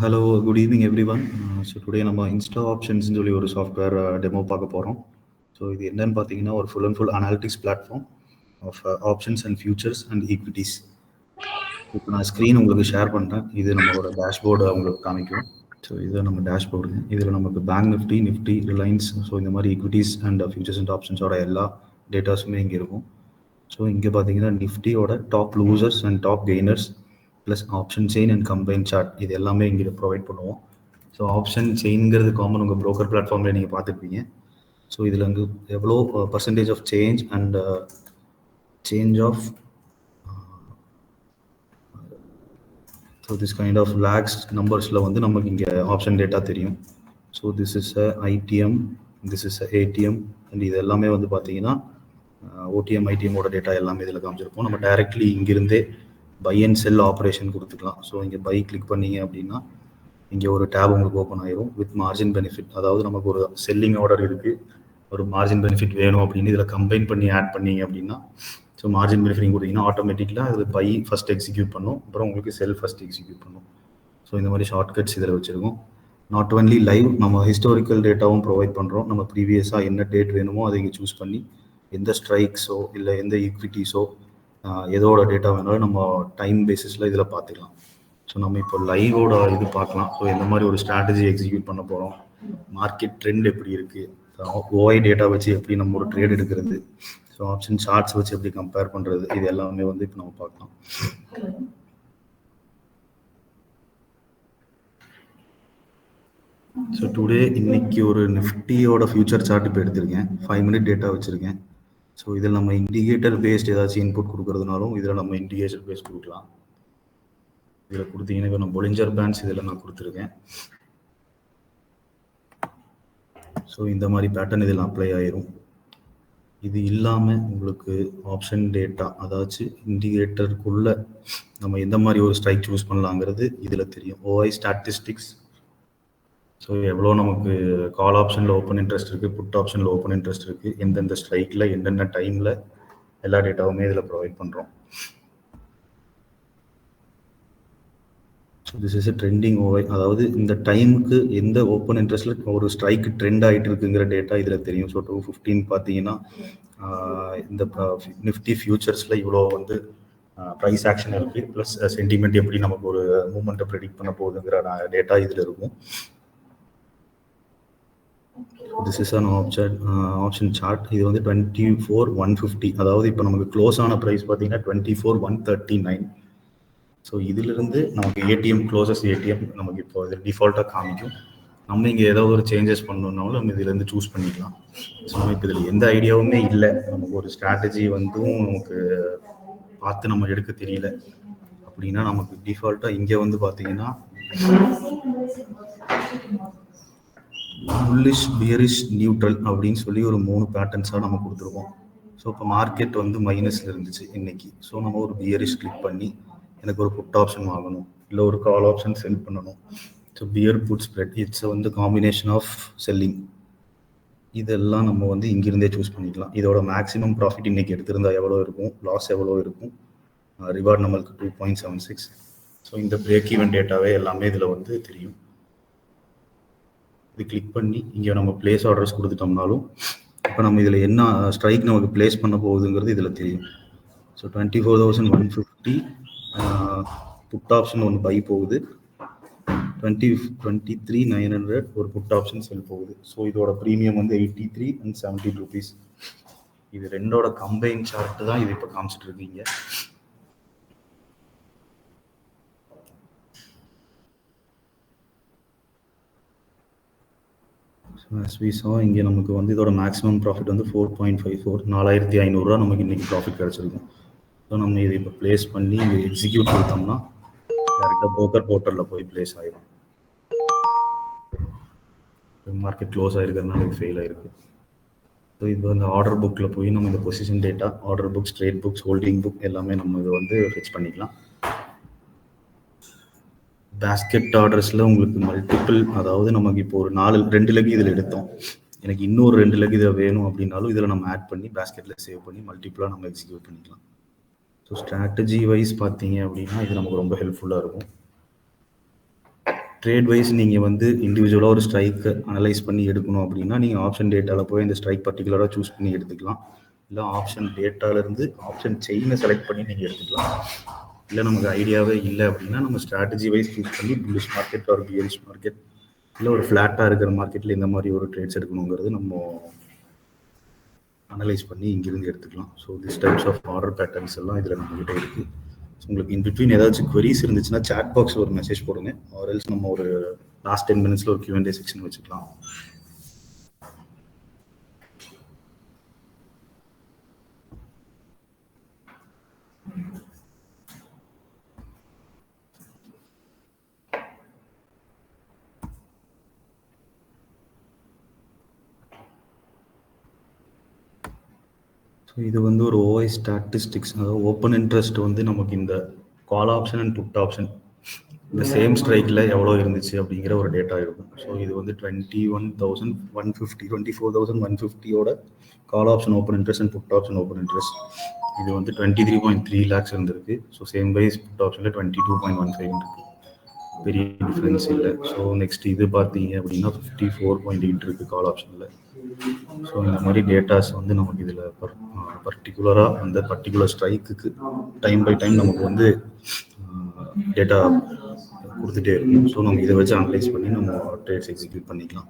Hello good evening every one so today நம்ம Insta ஆப்ஷன்ஸ்னு சொல்லி ஒரு சாஃப்ட்வேர் டெமோ uh, பார்க்க போகிறோம் ஸோ இது என்னன்னு பார்த்தீங்கன்னா ஒரு full and full analytics platform of options and futures and equities இப்போ நான் ஸ்க்ரீன் உங்களுக்கு ஷேர் பண்ணுறேன் இது நம்மளோட டேஷ்போர்டு உங்களுக்கு காமிக்கும். ஸோ இது நம்ம டேஷ்போர்டுங்க இதில் நமக்கு bank Nifty Nifty Reliance so இந்த மாதிரி ஈக்விட்டிஸ் அண்ட் ஃபியூச்சர்ஸ் அண்ட் ஆப்ஷன்ஸோட எல்லா டேட்டாஸுமே இங்கே இருக்கும். ஸோ இங்கே பார்த்தீங்கன்னா நிஃப்டியோட top losers and top gainers plus option chain and combine chart இது எல்லாமே இங்கே ப்ரொவைட் பண்ணுவோம். ஸோ ஆப்ஷன் செயின்ங்கிறது காமன் உங்கள் ப்ரோக்கர் பிளாட்ஃபார்மில் நீங்கள் பார்த்துருப்பீங்க. ஸோ இதில் வந்து எவ்வளோ percentage of change and change of so this kind of lakhs நம்பர்ஸில் வந்து நமக்கு இங்கே ஆப்ஷன் டேட்டா தெரியும். So this is a ITM this is a ATM and இது எல்லாமே வந்து பார்த்தீங்கன்னா uh, ஓடிஎம் ஐடிஎம்மோட டேட்டா எல்லாமே இதில் காமிச்சிருப்போம். நம்ம டைரக்ட்லி இங்கிருந்தே பை அண்ட் செல் ஆப்ரேஷன் கொடுத்துக்கலாம். ஸோ இங்கே பை கிளிக் பண்ணீங்க அப்படின்னா இங்கே ஒரு டேப் உங்களுக்கு ஓப்பன் ஆயிரும். வித் மார்ஜின் பெனிஃபிட் அதாவது நமக்கு ஒரு செல்லிங் ஆர்டர் இருக்குது ஒரு மார்ஜின் பெனிஃபிட் வேணும் அப்படின்னு இதில் கம்பைன் பண்ணி ஆட் பண்ணீங்க அப்படின்னா ஸோ மார்ஜின் பெனிஃபிட் கொடுத்தீங்கன்னா ஆட்டோமேட்டிக்கலாக அது பை ஃபஸ்ட் எக்ஸிக்யூட் பண்ணும். அப்புறம் உங்களுக்கு செல் ஃபஸ்ட் எக்ஸிக்யூட் பண்ணும். ஸோ இந்த மாதிரி ஷார்ட்கட்ஸ் இதில் வச்சுருக்கோம். நாட் ஒன்லி லைவ் நம்ம ஹிஸ்டாரிக்கல் டேட்டாவும் ப்ரொவைட் பண்ணுறோம் நம்ம ப்ரீவியஸாக என்ன டேட் வேணுமோ அதை இங்கே சூஸ் பண்ணி எந்த ஸ்ட்ரைக்ஸோ இல்லை எந்த ஈக்விட்டிஸோ எதோட டேட்டா வேணாலும் நம்ம டைம் பேசிஸில் இதில் பார்த்துக்கலாம் ஸோ நம்ம இப்போ லைவோட இது பார்க்கலாம் ஸோ எந்த மாதிரி ஒரு ஸ்ட்ராட்டஜி எக்ஸிக்யூட் பண்ண போகிறோம் மார்க்கெட் ட்ரெண்ட் எப்படி இருக்குது ஓஐ டேட்டா வச்சு எப்படி நம்ம ஒரு ட்ரேட் எடுக்கிறது? ஸோ ஆப்ஷன் சார்ட்ஸ் வச்சு எப்படி கம்பேர் பண்ணுறது இது எல்லாமே வந்து இப்போ நம்ம பார்க்கலாம் ஸோ டுடே இன்னைக்கு ஒரு நிஃப்டியோட ஃபியூச்சர் சார்ட் இப்போ எடுத்திருக்கேன். ஃபைவ் மினிட் டேட்டா வச்சுருக்கேன். ஸோ இதில் நம்ம இண்டிகேட்டர் பேஸ்ட் ஏதாச்சும் இன்புட் கொடுக்குறதுனாலும் இதில் நம்ம இண்டிகேட்டர் பேஸ்ட் கொடுக்கலாம். இதில் கொடுத்தீங்கன்னா இப்போ நான் பொலிஞ்சர் பேண்ட்ஸ் இதில் நான் கொடுத்துருக்கேன். ஸோ இந்த மாதிரி பேட்டர்ன் இதில் அப்ளை ஆயிரும். இது இல்லாமல் உங்களுக்கு ஆப்ஷன் டேட்டா அதாச்சும் இண்டிகேட்டருக்குள்ள நம்ம எந்த மாதிரி ஒரு ஸ்ட்ரைக் சூஸ் பண்ணலாங்கிறது இதில் தெரியும். ஓஐ ஸ்டாட்டிஸ்டிக்ஸ் ஸோ எவ்வளோ நமக்கு கால் ஆப்ஷனில் ஓப்பன் இன்ட்ரெஸ்ட் இருக்குது புட் ஆப்ஷனில் ஓப்பன் இன்ட்ரெஸ்ட் இருக்குது எந்தெந்த ஸ்ட்ரைக்கில் என்னென்ன டைமில் எல்லா டேட்டாவுமே இதில் ப்ரொவைட் பண்ணுறோம் so this is a trending ஓவை அதாவது இந்த டைமுக்கு எந்த ஓப்பன் இன்ட்ரெஸ்ட்டில் ஒரு ஸ்ட்ரைக் ட்ரெண்ட் ஆகிட்டு இருக்குங்கிற டேட்டா இதில் தெரியும். ஸோ டூ ஃபிஃப்டீன் பார்த்தீங்கன்னா இந்த நிஃப்டி ஃபியூச்சர்ஸில் இவ்வளோ வந்து ப்ரைஸ் ஆக்ஷன் இருக்குது ப்ளஸ் சென்டிமெண்ட் எப்படி நமக்கு ஒரு மூமெண்ட்டை ப்ரெடிக்ட் பண்ண போகுதுங்கிற டேட்டா இதில் இருக்கும். This is an option option chart இது வந்து டுவெண்ட்டி ஃபோர் ஒன் ஃபிஃப்டி அதாவது இப்போ நமக்கு க்ளோஸ் ஆன ப்ரைஸ் பார்த்தீங்கன்னா twenty four one thirty nine so இதிலிருந்து நமக்கு ஏடிஎம் க்ளோசஸ் ஏடிஎம் நமக்கு இப்போ இது டிஃபால்ட்டாக காமிக்கும். நம்ம இங்கே ஏதாவது ஒரு சேஞ்சஸ் பண்ணணுன்னாலும் நம்ம இதுலேருந்து சூஸ் பண்ணிக்கலாம். ஸோ இப்போ இதில் எந்த ஐடியாவுமே இல்லை. நமக்கு ஒரு ஸ்ட்ராட்டஜி வந்தும் நமக்கு பார்த்து நம்ம எடுக்க தெரியல. அப்படின்னா நமக்கு டிஃபால்ட்டாக இங்கே வந்து பார்த்தீங்கன்னா புல்லிஷ் பியரிஷ் நியூட்ரல் அப்படின்னு சொல்லி ஒரு மூணு பேட்டர்ன்ஸாக நம்ம கொடுத்துருக்கோம். ஸோ இப்போ மார்க்கெட் வந்து மைனஸில் இருந்துச்சு இன்னைக்கு. ஸோ நம்ம ஒரு பியரிஷ் கிளிக் பண்ணி எனக்கு ஒரு புட் ஆப்ஷன் வாங்கணும். இல்லை ஒரு கால் ஆப்ஷன் சென்ட் பண்ணணும். So bear put spread it's வந்து காம்பினேஷன் ஆஃப் செல்லிங் இதெல்லாம் நம்ம வந்து இங்கிருந்தே சூஸ் பண்ணிக்கலாம். இதோட மேக்ஸிமம் ப்ராஃபிட் இன்னைக்கு எடுத்திருந்தா எவ்வளோ இருக்கும்? லாஸ் எவ்வளோ இருக்கும்? ரிவார்ட் நம்மளுக்கு two point seven six so இந்த பிரேக் ஈவன் டேட்டாவே எல்லாமே இதில் வந்து தெரியும். இது கிளிக் பண்ணி இங்கே நம்ம பிளேஸ் ஆர்டர்ஸ் கொடுத்துட்டோம்னாலும் இப்போ நம்ம இதில் என்ன ஸ்ட்ரைக் நமக்கு பிளேஸ் பண்ண போகுதுங்கிறது இதில் தெரியும். So twenty four thousand one fifty put option ஒன்று பை போகுது. Twenty twenty three nine hundred ஒரு புட் ஆப்ஷன் செல் போகுது. ஸோ இதோட ப்ரீமியம் வந்து eighty three and seventeen rupees இது ரெண்டோட கம்பைன் சார்ட்டு தான் இது இப்போ காமிச்சிட்டு இருக்கீங்க. ஸ்வீஸோ இங்கே நமக்கு வந்து இதோட மேக்ஸிமம் ப்ராஃபிட் வந்து ஃபோர் பாயிண்ட் ஃபைவ் ஃபோர் நாலாயிரத்தி ஐநூறுரூவா நமக்கு இன்றைக்கி ப்ராஃபிட் கிடச்சிருக்கும். ஸோ நம்ம இதை இப்போ ப்ளேஸ் பண்ணி இங்கே எக்ஸிக்யூட் கொடுத்தோம்னா டேரெக்டாக போக்கர் போர்ட்டலில் போய் ப்ளேஸ் ஆகிடும் மார்க்கெட் க்ளோஸ் ஆகிருக்கிறதுனால இது ஃபெயில் ஆகிருக்கு ஸோ இது வந்து ஆர்டர் புக்கில் போய் நம்ம இந்த position data order books trade books holding book எல்லாமே நம்ம இதை வந்து ஃபிக்ஸ் பண்ணிக்கலாம். பேஸ்கெட் ஆர்டர்ஸில் உங்களுக்கு மல்டிபிள் அதாவது நமக்கு இப்போ ஒரு நாலு ரெண்டு லெக் இதில் எடுத்தோம். எனக்கு இன்னொரு ரெண்டு லெக் இதில் வேணும் அப்படின்னாலும் இதில் நம்ம ஆட் பண்ணி பேஸ்கெட்டில் சேவ் பண்ணி மல்டிப்புளாக நம்ம எக்ஸிக்யூட் பண்ணிக்கலாம். ஸோ ஸ்ட்ராட்டஜி வைஸ் பார்த்தீங்க அப்படின்னா இது நமக்கு ரொம்ப ஹெல்ப்ஃபுல்லாக இருக்கும். ட்ரேட் வைஸ் நீங்கள் வந்து இண்டிவிஜுவலாக ஒரு ஸ்ட்ரைக்கை அனலைஸ் பண்ணி எடுக்கணும் அப்படின்னா நீங்கள் ஆப்ஷன் டேட்டாவில் போய் இந்த ஸ்ட்ரைக் பர்டிகுலராக சூஸ் பண்ணி எடுத்துக்கலாம். இல்லை ஆப்ஷன் டேட்டாவிலேருந்து ஆப்ஷன் செயினை செலக்ட் பண்ணி நீங்கள் எடுத்துக்கலாம். இல்லை நமக்கு ஐடியாவே இல்லை அப்படின்னா நம்ம ஸ்ட்ராட்டஜி வைஸ் சூஸ் பண்ணி புல்லிஷ் மார்க்கெட் ஒரு பியரிஷ் மார்க்கெட் இல்லை ஒரு ஃப்ளாட்டாக இருக்கிற மார்க்கெட்டில் இந்த மாதிரி ஒரு ட்ரேட்ஸ் எடுக்கணுங்கிறது நம்ம அனலைஸ் பண்ணி இங்கிருந்து எடுத்துக்கலாம். So this types of order patterns எல்லாம் இதில் நம்மகிட்ட இருக்குது ஸோ உங்களுக்கு இன் பிட்வீன் ஏதாச்சும் queries இருந்துச்சுன்னா சாட் பாக்ஸ் ஒரு மெசேஜ் போடுங்க. ஆர் எல்ஸ் நம்ம ஒரு லாஸ்ட் டென் மினிட்ஸில் ஒரு கியூஎன்டே செக்ஷன் வச்சுக்கலாம். ஸோ இது வந்து ஒரு ஓஐ ஸ்டாட்டிஸ்டிக்ஸ் அதாவது ஓப்பன் இன்ட்ரெஸ்ட் வந்து நமக்கு இந்த call option and put option இந்த சேம் ஸ்ட்ரைக்கில் எவ்வளோ இருந்துச்சு அப்படிங்கிற ஒரு டேட்டா இருக்கும். ஸோ இது வந்து twenty one thousand one fifty twenty four thousand one ஃபிஃப்டியோட call option open interest and put option open interest இது வந்து twenty three point three lakhs இருந்திருக்கு. ஸோ சேம் வைஸ் புட் ஆப்ஷனில் twenty two point one five இருக்கு பெரிய difference இல்லை. So next இது பார்த்தீங்க அப்படின்னா ஃபிஃப்டி ஃபோர் பாயிண்ட் எயிட் இருக்குது கால் ஆப்ஷனில் ஸோ இந்த மாதிரி டேட்டாஸ் வந்து நமக்கு இதில் பர் பர்டிகுலராக அந்த பர்டிகுலர் ஸ்ட்ரைக்குக்கு டைம் பை டைம் நமக்கு வந்து டேட்டா கொடுத்துட்டே இருக்கும். ஸோ நம்ம இதை வச்சு அனலைஸ் பண்ணி நம்ம ட்ரேட்ஸ் எக்ஸிக்யூட் பண்ணிக்கலாம்.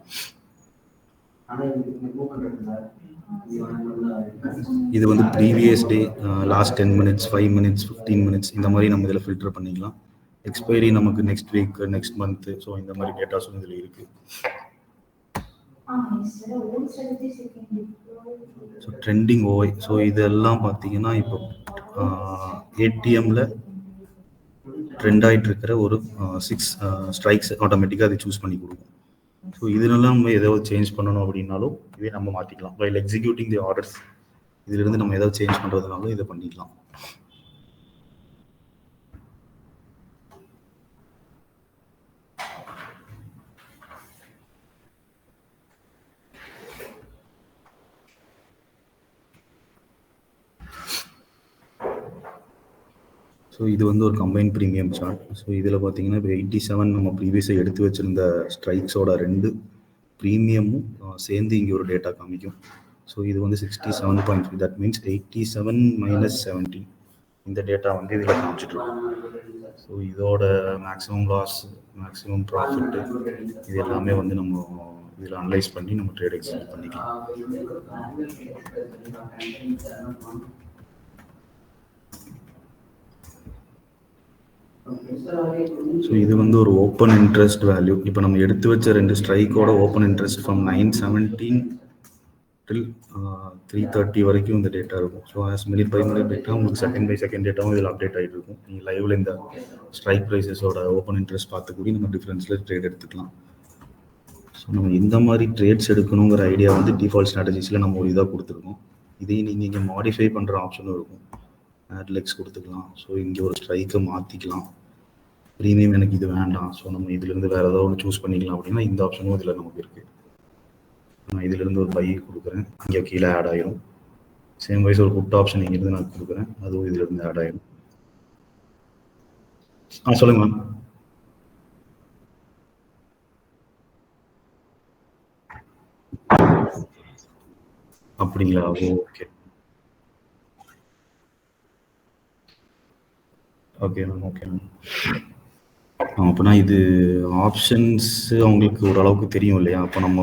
இது வந்து previous day last ten minutes five minutes fifteen minutes இந்த மாதிரி நம்ம இதில் ஃபில்டர் பண்ணிக்கலாம். எக்ஸ்பைரி நமக்கு next week next month so இந்த மாதிரி டேட்டாஸும் இதில் இருக்குது ஸோ ட்ரெண்டிங் ஓஐ ஸோ இதெல்லாம் பார்த்தீங்கன்னா இப்போ ஏடிஎம்ல ட்ரெண்ட் ஆகிட்டு இருக்கிற ஒரு சிக்ஸ் ஸ்ட்ரைக்ஸ் ஆட்டோமேட்டிக்காக அதை சூஸ் பண்ணி கொடுக்கும். ஸோ இதுலலாம் நம்ம ஏதாவது சேஞ்ச் பண்ணணும் அப்படின்னாலும் இதே நம்ம மாற்றிக்கலாம் வைல் எக்ஸிக்யூட்டிங் தி ஆர்டர்ஸ் இதிலிருந்து நம்ம ஏதாவது சேஞ்ச் பண்ணுறதுனாலும் இதை பண்ணிக்கலாம் ஸோ இது வந்து ஒரு கம்பைன் ப்ரீமியம் சார்ட் ஸோ இதில் பார்த்தீங்கன்னா இப்போ எயிட்டி செவன் நம்ம ப்ரீவியஸாக எடுத்து வச்சிருந்த ஸ்ட்ரைக்ஸோட ரெண்டு ப்ரீமியமும் சேர்ந்து இங்கே ஒரு டேட்டா காமிக்கும். ஸோ இது வந்து sixty seven point three that means eighty seven minus seventy இந்த டேட்டா வந்து இதில் காமிச்சிட்ருக்கோம் ஸோ இதோட மேக்ஸிமம் லாஸ் மேக்ஸிமம் ப்ராஃபிட்டு இது எல்லாமே வந்து நம்ம இதில் அனலைஸ் பண்ணி நம்ம ட்ரேட் எக்ஸிக்யூட் பண்ணிக்கலாம். ஸோ இது வந்து ஒரு ஓப்பன் இன்ட்ரெஸ்ட் வேல்யூ இப்போ நம்ம எடுத்து வச்ச ரெண்டு ஸ்ட்ரைக்கோட open interest from nine seventeen till three thirty வரைக்கும் இந்த டேட்டா இருக்கும். So as minute by minute data உங்களுக்கு செகண்ட் பை செகண்ட் டேட்டாவும் இதில் அப்டேட் ஆகிட்டு இருக்கும். நீங்கள் லைவ்ல இந்த ஸ்ட்ரைக் ப்ரைஸஸோட ஓப்பன் இன்ட்ரெஸ்ட் பார்த்து கூடி நம்ம டிஃப்ரென்ஸில் ட்ரேட் எடுத்துக்கலாம். ஸோ நம்ம இந்த மாதிரி ட்ரேட்ஸ் எடுக்கணுங்கிற ஐடியா வந்து டிஃபால்ட் ஸ்ட்ராட்டஜிஸில் நம்ம ஒரு இதாக கொடுத்துருக்கோம். இதையும் நீங்கள் இங்கே மாடிஃபை பண்ணுற ஆப்ஷனும் இருக்கும். ஆட்லெக்ஸ் கொடுத்துக்கலாம். ஸோ இங்கே ஒரு ஸ்ட்ரைக்கை மாற்றிக்கலாம் ப்ரீமியம் எனக்கு இது வேண்டாம். ஸோ நம்ம இதுலேருந்து வேறு ஏதாவது ஒன்று சூஸ் பண்ணிக்கலாம் அப்படின்னா இந்த ஆப்ஷனும் இதில் நமக்கு இருக்குது நான் இதுலேருந்து ஒரு பை கொடுக்குறேன். இங்கே கீழே ஆட் ஆகிரும் சேம் வைஸ் ஒரு புட் ஆப்ஷன் இங்கேருந்து நான் கொடுக்குறேன். அதுவும் இதுலேருந்து ஆட் ஆகிரும் ஆ சொல்லுங்க மேம் அப்படிங்களா? Okay. Okay ma'am okay ma'am அப்போனா இது ஆப்ஷன்ஸ் அவங்களுக்கு ஓரளவுக்கு தெரியும் இல்லையா? அப்போ நம்ம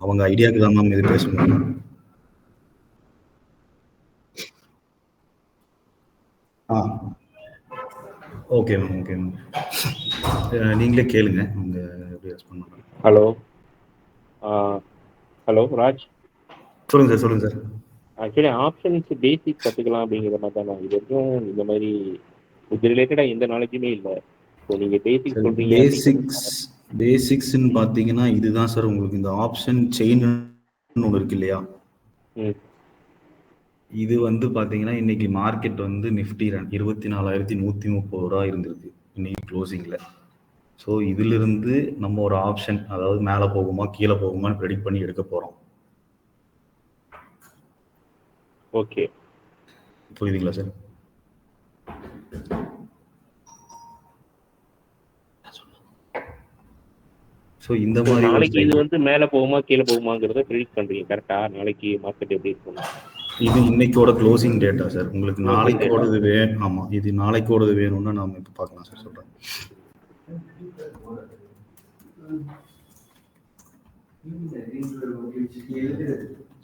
அவங்க ஐடியாவுக்கு தான் மேம் இது பேசணும் ஆ. ஓகே மேம் ஓகே மேம் நீங்களே கேளுங்க. அவங்க எப்படி ரெஸ்பாண்ட் பண்ணுறாங்க ஹலோ ஹலோ ராஜ். சொல்லுங்க சார் சொல்லுங்க சார் ஆக்சுவலி ஆப்ஷன்ஸ் பேசிக் கற்றுக்கலாம் அப்படிங்கிற மாதிரி தான் இது வரைக்கும் இந்த மாதிரி இது ரிலேட்டடாக எந்த நாலேஜுமே இல்லை. ஸோ நீங்கள் பேசிக் சொல்கிறீங்க பேசிக்ஸ் பேசிக்ஸ்ன்னு பார்த்தீங்கன்னா இதுதான் சார் உங்களுக்கு இந்த ஆப்ஷன் செயின் ஒன்று இருக்கு இல்லையா? இது வந்து பார்த்தீங்கன்னா இன்னைக்கு மார்க்கெட் வந்து நிஃப்டி இருபத்தி நாலாயிரத்தி நூற்றி முப்பது ரூபா இருந்திருக்கு இன்னைக்கு க்ளோசிங்கில் ஸோ இதிலிருந்து நம்ம ஒரு ஆப்ஷன் அதாவது மேலே போகுமா கீழே போகுமான்னு ப்ரெடிக்ட் பண்ணி எடுக்க போகிறோம் ஓகே புரியுதுங்களா சார் ஸோ இந்த மாதிரி நாளைக்கு இது வந்து மேல போகுமா கீழே போகுமாங்கிறத ப்ரிடிக்ட் பண்றீங்க. கரெக்டா நாளைக்கு மார்க்கெட் எப்படி இருக்கும் இது இன்னைக்கோட க்ளோசிங் டேட்டா சார் உங்களுக்கு நாளைக்கோடது வே ஆமா இது நாளைக்கோடது வேணும்னா நாம இப்போ பார்க்கலாம் சார் சொல்றேன்.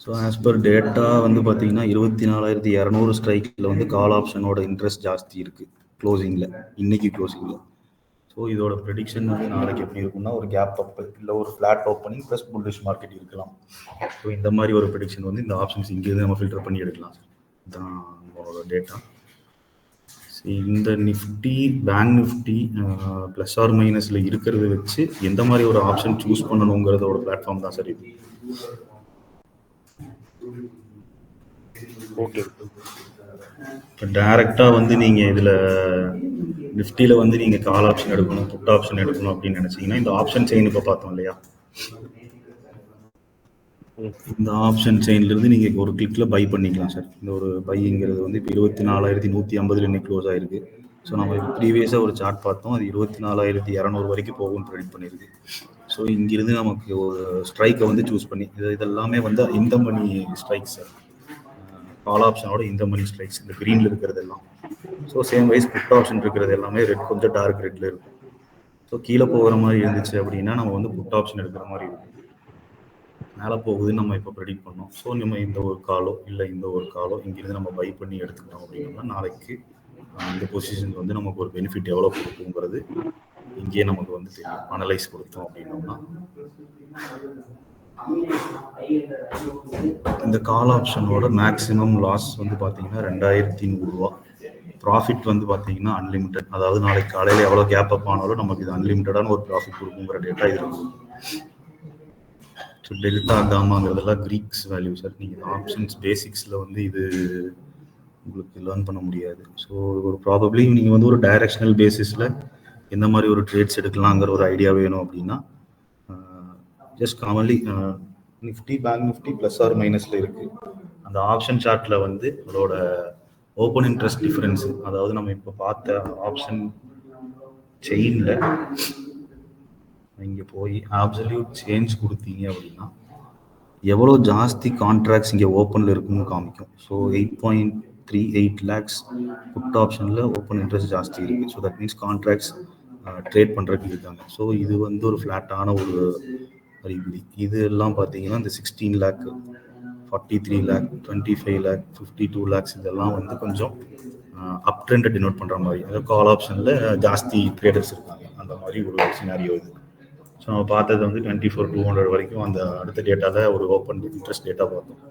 ஸோ ஆஸ் பர் டேட்டா வந்து பார்த்தீங்கன்னா இருபத்தி நாலாயிரத்தி இரநூறு ஸ்ட்ரைக்கில் வந்து கால் ஆப்ஷனோட இன்ட்ரெஸ்ட் ஜாஸ்தி இருக்கு க்ளோசிங்கில் இன்னைக்கு க்ளோசிங்கில் ஸோ இதோட ப்ரெடிக்ஷன் வந்து நாளைக்கு எப்படி இருக்கும்னா ஒரு கேப் அப் இல்லை ஒரு flat opening plus bullish market இருக்கலாம். ஸோ இந்த மாதிரி ஒரு ப்ரெடிக்ஷன் வந்து இந்த ஆப்ஷன்ஸ் இங்கேருந்து நம்ம ஃபில்டர் பண்ணி எடுக்கலாம் இதுதான் நம்மளோட டேட்டா இந்த Nifty bank Nifty plus or மைனஸில் இருக்கிறத வச்சு எந்த மாதிரி ஒரு ஆப்ஷன் சூஸ் பண்ணணுங்கிறதோட பிளாட்ஃபார்ம் தான் சார் இது. ஓகே இப்போ டேரெக்டாக வந்து நீங்கள் இதில் நிஃப்டியில் வந்து நீங்கள் கால் ஆப்ஷன் எடுக்கணும் புட் ஆப்ஷன் எடுக்கணும் அப்படின்னு நினச்சிங்கன்னா இந்த ஆப்ஷன் செயின் இப்போ பார்த்தோம் இல்லையா? இந்த ஆப்ஷன் செயின்லேருந்து நீங்கள் ஒரு கிளிக்கில் பை பண்ணிக்கலாம் சார் இந்த ஒரு பைங்கிறது வந்து இப்போ இருபத்தி நாலாயிரத்தி நூற்றி ஐம்பதுல இன்னைக்கு க்ளோஸ் ஆயிருக்கு. ஸோ நம்ம ப்ரீவியஸாக ஒரு சார்ட் பார்த்தோம். அது இருபத்தி நாலாயிரத்தி இரநூறு வரைக்கும் போகும்னு ப்ரெடிக்ட் பண்ணியிருக்கு. ஸோ இங்கிருந்து நமக்கு ஒரு ஸ்ட்ரைக்கை வந்து சூஸ் பண்ணி இது இதெல்லாமே வந்து இந்த மணி ஸ்ட்ரைக் சார் கால் ஆப்ஷனோட இந்த மணி ஸ்ட்ரைக்ஸ் இந்த க்ரீனில் இருக்கிறது எல்லாம் so same wise put option இருக்கிறது எல்லாமே ரெட் கொஞ்சம் டார்க் ரெட்டில் இருக்கும். ஸோ கீழே போகிற மாதிரி இருந்துச்சு அப்படின்னா நம்ம வந்து புட் ஆப்ஷன் எடுக்கிற மாதிரி இருக்கும். மேலே போகுதுன்னு நம்ம இப்போ ப்ரெடிக்ட் பண்ணோம். ஸோ நம்ம இந்த ஒரு காலோ இல்லை இந்த ஒரு காலோ இங்கிருந்து நம்ம பை பண்ணி எடுத்துக்கிட்டோம் அப்படின்னா நாளைக்கு இந்த பொசிஷன் வந்து நமக்கு ஒரு பெனிஃபிட் எவ்வளோ கொடுக்குங்கிறது இங்கேயே நமக்கு வந்து தெரியும். அனலைஸ் கொடுத்தோம் அப்படின்னோம்னா. இந்த கால் ஆப்ஷனோட மேக்ஸிமம் லாஸ் வந்து பார்த்தீங்கன்னா ரெண்டாயிரத்தி நூறுரூவா ப்ராஃபிட் வந்து பார்த்தீங்கன்னா அன்லிமிட்டட் அதாவது நாளைக்கு காலையில் எவ்வளோ கேப் அப் ஆனாலும் நமக்கு இது அன்லிமிட்டடான ஒரு ப்ராஃபிட் கொடுக்குங்கிற டேட்டா இதில் கொடுக்கும் ஸோ டெல்டா காமாங்கிறதெல்லாம் க்ரீக்ஸ் வேல்யூ சார் நீங்கள் ஆப்ஷன்ஸ் பேசிக்ஸில் வந்து இது உங்களுக்கு லேர்ன் பண்ண முடியாது. ஸோ ஒரு ப்ராபப்ளி நீங்கள் வந்து ஒரு டைரக்ஷனல் பேசிஸில் எந்த மாதிரி ஒரு ட்ரேட்ஸ் எடுக்கலாங்கிற ஒரு ஐடியா வேணும் அப்படின்னா just commonly Nifty bank Nifty plus or மைனஸில் இருக்குது அந்த ஆப்ஷன் சார்ட்டில் வந்து அதோட ஓப்பன் இன்ட்ரெஸ்ட் டிஃப்ரென்ஸு அதாவது நம்ம இப்போ பார்த்த ஆப்ஷன் செயினில் இங்கே போய் ஆப்சல்யூட் சேஞ்ச் கொடுத்தீங்க அப்படின்னா எவ்வளோ ஜாஸ்தி கான்ட்ராக்ட்ஸ் இங்கே ஓப்பனில் இருக்குன்னு காமிக்கும். So eight point three eight lakhs put ஆப்ஷனில் ஓப்பன் இன்ட்ரெஸ்ட் ஜாஸ்தி இருக்குது so that means contracts trade uh, பண்ணுறதுக்கு இருக்காங்க ஸோ இது வந்து ஒரு ஃப்ளாட்டான ஒரு அறிகுறி. இது எல்லாம் பார்த்தீங்கன்னா இந்த sixteen lakh forty three lakh twenty five lakh fifty two lakhs இதெல்லாம் வந்து கொஞ்சம் அப் ட்ரெண்டை டினோட் பண்ணுற மாதிரி. அதாவது கால் ஆப்ஷனில் ஜாஸ்தி ட்ரேடர்ஸ் இருக்காங்க. அந்த மாதிரி ஒரு சினாரியோ இது. ஸோ நம்ம பார்த்தது வந்து டுவெண்ட்டி ஃபோர் டூ ஹண்ட்ரட் வரைக்கும் அந்த அடுத்த டேட்டாவில் ஒரு ஓப்பன் இன்ட்ரெஸ்ட் டேட்டா பார்த்தோம்.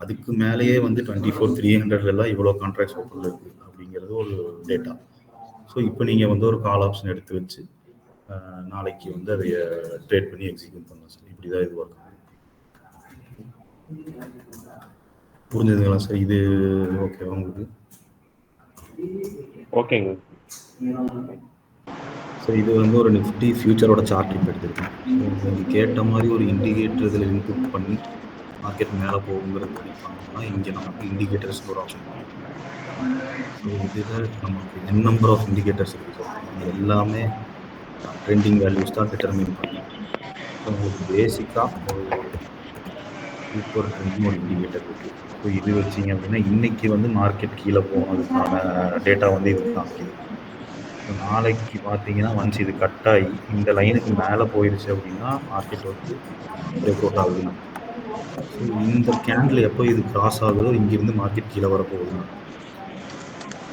அதுக்கு மேலேயே வந்து டுவெண்ட்டி ஃபோர் த்ரீ ஹண்ட்ரட்லாம் இவ்வளோ கான்ட்ராக்ட்ஸ் ஓப்பனில் இருக்குது அப்படிங்கிறது ஒரு டேட்டா ஸோ இப்போ நீங்கள் வந்து ஒரு கால் ஆப்ஷன் எடுத்து வச்சு நாளைக்கு வந்து அதை ட்ரேட் பண்ணி எக்ஸிக்யூட் பண்ணலாம் சார். இப்படி தான் இது ஒர்க் புரிஞ்சுதுங்களா சார்? இது ஓகேவா உங்களுக்கு? ஓகேங்க ஸோ இது வந்து ஒரு நிஃப்டி ஃபியூச்சரோட சார்ட் இப்போ எடுத்திருக்கேன். கேட்ட மாதிரி ஒரு இண்டிகேட்டர் இதில் இன்புட் பண்ணி மார்க்கெட் மேலே போகுங்கிறது பண்ணிப்பாங்கன்னா இங்கே நமக்கு இண்டிகேட்டர்ஸ் ஒரு ஆப்ஷன் ஸோ இதில் நமக்கு என் நம்பர் ஆஃப் இண்டிகேட்டர்ஸ் இருக்குது சார். எல்லாமே ட்ரெண்டிங் வேல்யூஸ் தான் டிட்டர்மின் பண்ணி ஸோ உங்களுக்கு பேசிக்காக ஒரு சூப்பர் ட்ரெண்டிங் ஒரு இண்டிகேட்டர் இருக்குது ஸோ இது வச்சிங்க அப்படின்னா இன்றைக்கி வந்து மார்க்கெட் கீழே போனதுக்கான டேட்டா வந்து இது காமிக்குது ஸோ நாளைக்கு பார்த்தீங்கன்னா ஒன்ஸ் இது கட் ஆகி இந்த லைனுக்கு மேலே போயிடுச்சு அப்படின்னா மார்க்கெட் வந்து பிரேக் அவுட் ஆகுது இந்த கேண்டில் எப்போ இது கிராஸ் ஆகுதோ இங்கேருந்து மார்க்கெட் கீழே வரப்போகுது.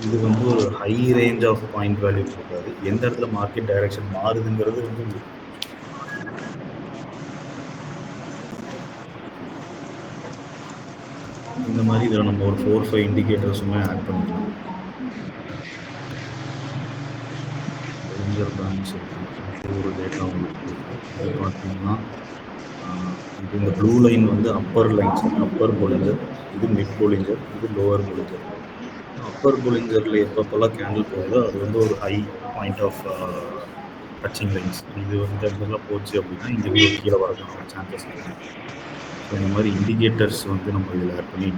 இது வந்து ஒரு high range of point value இருக்காது எந்த இடத்துல மார்க்கெட் டைரக்ஷன் மாறுதுங்கிறது வந்து இந்த மாதிரி இதில் நம்ம ஒரு ஃபோர் ஃபைவ் இண்டிகேட்டர்ஸுமே ஆட் பண்ணிக்கலாம். ஒரு டேட்டா உங்களுக்கு இது பார்த்தீங்கன்னா இது இந்த ப்ளூ லைன் வந்து அப்பர் லைன்ஸ் அப்பர் பொலிஞ்சர் இது மிட் பொலிஞ்சர் இது லோவர் பொலிஞ்சர் அப்பர் புலிங்கரில் எப்பப்போல்லாம் கேண்டில் போகுதோ அது வந்து ஒரு high point of touching lines இது வந்து இந்த இடத்துல போச்சு அப்படின்னா இங்கே கீழே வரதுக்கான சான்சஸ் இருக்குது ஸோ இந்த மாதிரி இண்டிகேட்டர்ஸ் வந்து நம்ம இதில் ஆட் பண்ணி